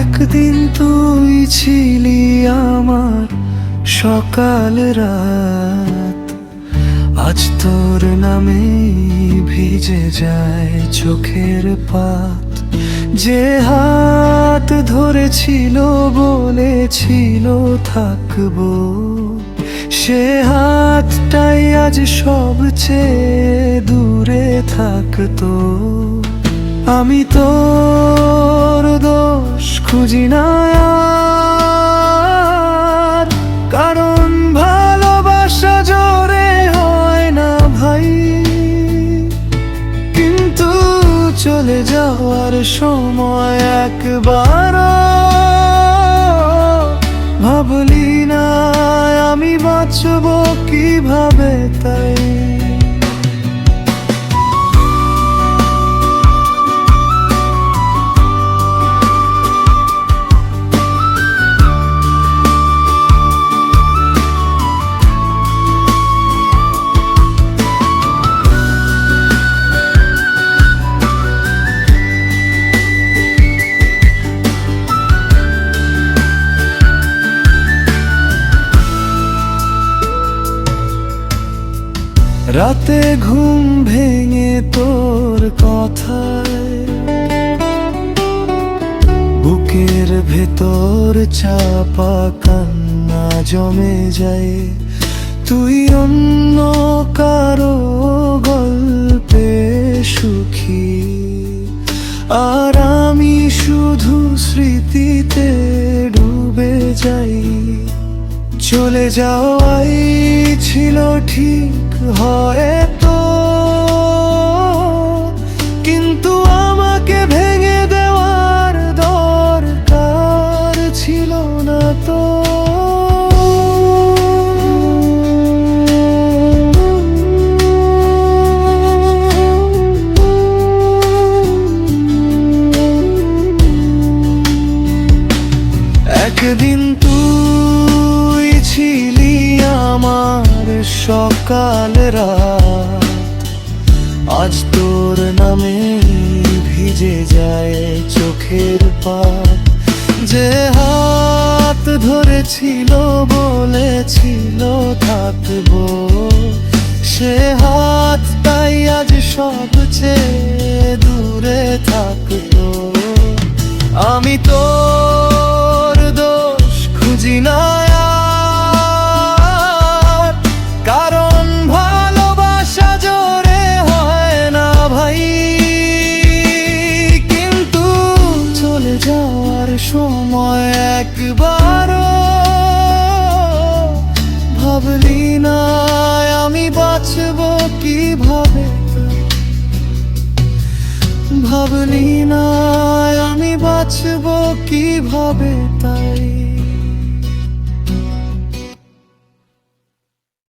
একদিন তুই ছিলি আমার সকাল রাত। আজ তোর নামে ভিজে যায় চোখের পাত। যে হাত ধরেছিল বলেছিল থাকব, সে হাতটাই আজ সবচেয়ে দূরে থাকতো। আমি তো খুঁজি না কারণ ভালোবাসা জোরে হয় না ভাই। কিন্তু চলে যাওয়ার সময় একবার ভাবলি না, আমি বাঁচব কীভাবে তাই? রাতে ঘুম ভেঙে তোর কথায়। বুকের ভেতর চাপা কান্না জমে যায়। তুই অন্য কারও গল্পে সুখী। আর আমি শুধু স্মৃতিতে ডুবে যাই। চলে যাওয়াই ছিল ঠিক হয়তো কিন্তু আমাকে ভেঙে দেওয়ার দরকার ছিল না তো। একদিন আমার সকাল রাত, আজ তোর নামে ভিজে যায় চোখের পাত। যে হাত ধরেছিল, বলেছিল, থাকব। সে হাত তাই আজ সবচেয়ে দূরে থাকতো আমি তোর সময় একবার ভাবলি না আমি বাঁচব কীভাবে? ভাবলি না আমি বাঁচব কীভাবে তাই?